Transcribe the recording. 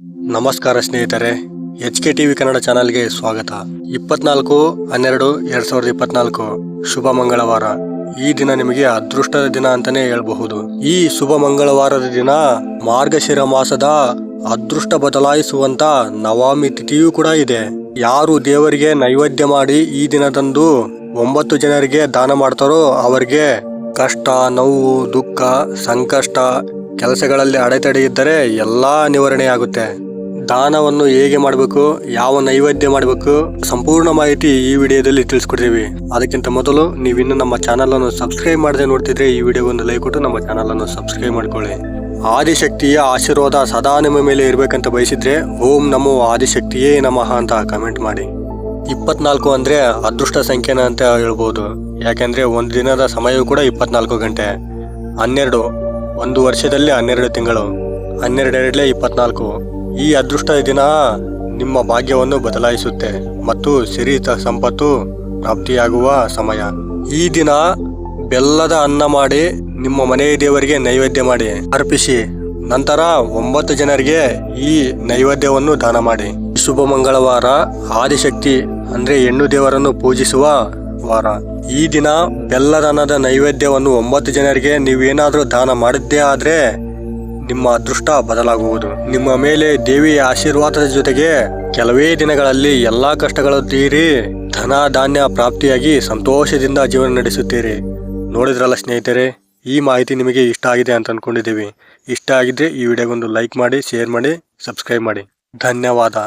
ನಮಸ್ಕಾರ ಸ್ನೇಹಿತರೆ H K TV Kannada ಚಾನಲ್ಗೆ ಸ್ವಾಗತ. ಇಪ್ಪತ್ನಾಲ್ಕು ಹನ್ನೆರಡು ಎರಡ್ ಸಾವಿರದ ಇಪ್ಪತ್ನಾಲ್ಕು. ಶುಭ ಮಂಗಳವಾರ. ಈ ದಿನ ನಿಮಗೆ ಅದೃಷ್ಟದ ದಿನ ಅಂತಾನೆ ಹೇಳಬಹುದು. ಈ ಶುಭ ಮಂಗಳವಾರದ ದಿನ ಮಾರ್ಗಶಿರ ಮಾಸದ ಅದೃಷ್ಟ ಬದಲಾಯಿಸುವಂತ ನವಾಮಿ ತಿಥಿಯೂ ಕೂಡ ಇದೆ. ಯಾರು ದೇವರಿಗೆ ನೈವೇದ್ಯ ಮಾಡಿ ಈ ದಿನದಂದು ಒಂಬತ್ತು ಜನರಿಗೆ ದಾನ ಮಾಡ್ತಾರೋ ಅವರಿಗೆ ಕಷ್ಟ, ನೋವು, ದುಃಖ, ಸಂಕಷ್ಟ ಕೆಲಸಗಳಲ್ಲಿ ಅಡೆತಡೆ ಇದ್ದರೆ ಎಲ್ಲಾ ನಿವಾರಣೆಯಾಗುತ್ತೆ ದಾನವನ್ನು ಹೇಗೆ ಮಾಡಬೇಕು, ಯಾವ ನೈವೇದ್ಯ ಮಾಡಬೇಕು, ಸಂಪೂರ್ಣ ಮಾಹಿತಿ ಈ ವಿಡಿಯೋದಲ್ಲಿ ತಿಳಿಸ್ಕೊಡ್ತೀವಿ. ಅದಕ್ಕಿಂತ ಮೊದಲು ನೀವು ಇನ್ನು ನಮ್ಮ ಚಾನಲ್ ಅನ್ನು ಸಬ್ಸ್ಕ್ರೈಬ್ ಮಾಡದೆ ನೋಡ್ತಿದ್ರೆ ಈ ವಿಡಿಯೋಗೊಂದು ಲೈಕ್ ಕೊಟ್ಟು ನಮ್ಮ ಚಾನಲ್ ಅನ್ನು ಸಬ್ಸ್ಕ್ರೈಬ್ ಮಾಡ್ಕೊಳ್ಳಿ. ಆದಿಶಕ್ತಿಯ ಆಶೀರ್ವಾದ ಸದಾ ನಿಮ್ಮ ಮೇಲೆ ಇರಬೇಕಂತ ಬಯಸಿದ್ರೆ ಓಂ ನಮೋ ಆದಿಶಕ್ತಿಯೇ ನಮಃ ಅಂತ ಕಮೆಂಟ್ ಮಾಡಿ. ಇಪ್ಪತ್ನಾಲ್ಕು ಅಂದ್ರೆ ಅದೃಷ್ಟ ಸಂಖ್ಯೆನ ಅಂತ ಹೇಳ್ಬೋದು. ಯಾಕೆಂದರೆ ಒಂದು ದಿನದ ಸಮಯವೂ ಕೂಡ ಇಪ್ಪತ್ನಾಲ್ಕು ಗಂಟೆ. ಹನ್ನೆರಡು. ಒಂದು ವರ್ಷದಲ್ಲಿ ಹನ್ನೆರಡು ತಿಂಗಳು ಹನ್ನೆರಡೆರಡಲೇ ಇಪ್ಪತ್ನಾಲ್ಕು. ಈ ಅದೃಷ್ಟದ ದಿನ ನಿಮ್ಮ ಭಾಗ್ಯವನ್ನು ಬದಲಾಯಿಸುತ್ತೆ ಮತ್ತು ಸಿರಿ ಸಂಪತ್ತು ಪ್ರಾಪ್ತಿಯಾಗುವ ಸಮಯ. ಈ ದಿನ ಬೆಲ್ಲದ ಅನ್ನ ಮಾಡಿ ನಿಮ್ಮ ಮನೆಯ ದೇವರಿಗೆ ನೈವೇದ್ಯ ಮಾಡಿ ಅರ್ಪಿಸಿ. ನಂತರ ಒಂಬತ್ತು ಜನರಿಗೆ ಈ ನೈವೇದ್ಯವನ್ನು ದಾನ ಮಾಡಿ. ಶುಭ ಮಂಗಳವಾರ ಆದಿಶಕ್ತಿ, ಅಂದ್ರೆ ಹೆಣ್ಣು ದೇವರನ್ನು ಪೂಜಿಸುವ ವಾರ. ಈ ದಿನ ಬೆಲ್ಲದನದ ನೈವೇದ್ಯವನ್ನು ಒಂಬತ್ತು ಜನರಿಗೆ ನೀವೇನಾದ್ರೂ ದಾನ ಮಾಡಿದ್ದೇ ಆದರೆ ನಿಮ್ಮ ಅದೃಷ್ಟ ಬದಲಾಗುವುದು. ನಿಮ್ಮ ಮೇಲೆ ದೇವಿಯ ಆಶೀರ್ವಾದದ ಜೊತೆಗೆ ಕೆಲವೇ ದಿನಗಳಲ್ಲಿ ಎಲ್ಲಾ ಕಷ್ಟಗಳು ತೀರಿ ಧನ ಧಾನ್ಯ ಪ್ರಾಪ್ತಿಯಾಗಿ ಸಂತೋಷದಿಂದ ಜೀವನ ನಡೆಸುತ್ತೀರಿ. ನೋಡಿದ್ರಲ್ಲ ಸ್ನೇಹಿತರೆ, ಈ ಮಾಹಿತಿ ನಿಮಗೆ ಇಷ್ಟ ಆಗಿದೆ ಅಂತ ಅನ್ಕೊಂಡಿದ್ದೀವಿ. ಇಷ್ಟ ಆಗಿದ್ರೆ ಈ ವಿಡಿಯೋಗೊಂದು ಲೈಕ್ ಮಾಡಿ, ಶೇರ್ ಮಾಡಿ, ಸಬ್ಸ್ಕ್ರೈಬ್ ಮಾಡಿ. ಧನ್ಯವಾದ.